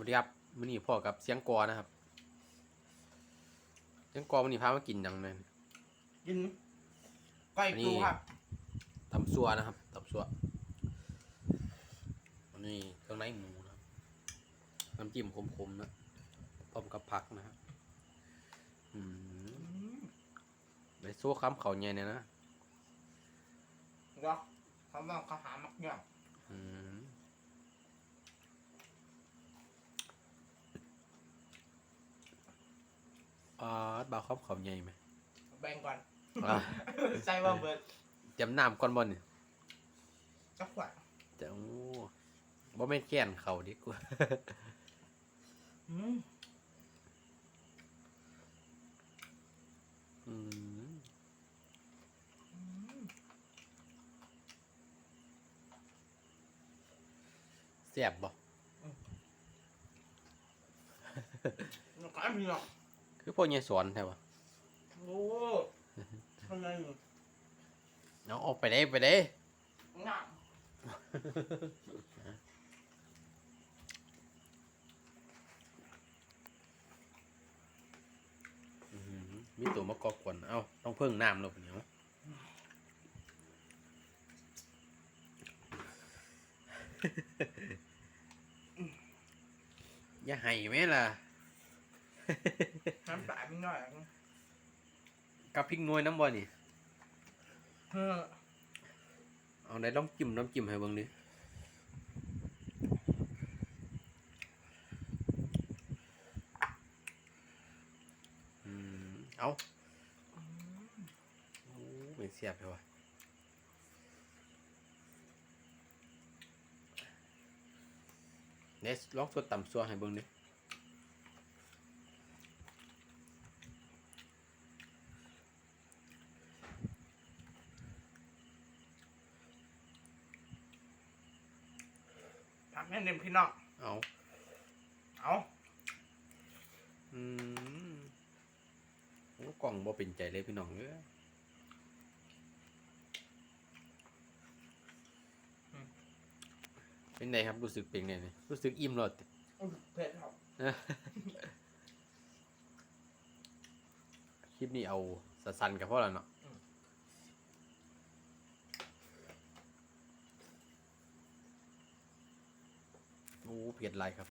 วัสดีครับมื้อนี้พ่อกับเสียงกอนะครับ เสียงกอมื้อนี้พามากินหยังแม่นกินก้อยอันนี้ปูครับตำซัวนะครับตำซัวอันนี้เครื่องในหมูนะครับน้ำจิ้มขมๆนะพร้อมกับผักนะครับอืมไปโซ่ค้ำเขาใหญ่เนี่ยนะแล้วเขาบอกเขาหามักเนี่ยอืม อ่าบาวค้ำเขาใหญ่ไหมแบ่งก่อนอะใส่ว่าเบิร์ดเตรียมน้ำก่อนบ่เนี่ยจักขวดแต่โอ้บ่แม่นแก่นเขาดีกว่าอืมอืมอืมแซ่บบ่แล้วก็มีหรอก คือพ่อใหญ่สอนแท้บ่โอ้ทำไมเอาออกไปได้ไปได้หนักอื้อหือมีตัวมะกอกกวน เอ้า ต้องเพิ่งน้ำลงเหนียวอย่าให้แม่ล่ะ น้ำปลาไม่น้อยกับพริกนวยน้ำบ่นี่เออเอาได้ลองจิ้มน้ำจิ้มให้เบิ่งดิอืมเอาโอ้เป็นเสียบเลยวะเนสลองสดต่ำซัวให้เบิ่งดิ ทำให้เต็มพี่น้องเอาเอาอืมโอ้กล่องบ่เป็นใจเลยพี่น้องเอ้ยเป็นไงครับรู้สึกเป็นไงเนี่ยรู้สึกอิ่มแล้วติอุ๊ยเผ็ดครับคลิปนี้เอาสั้นๆกับพ่อแล้วเนาะ โอ้เผ็ดหลายครับ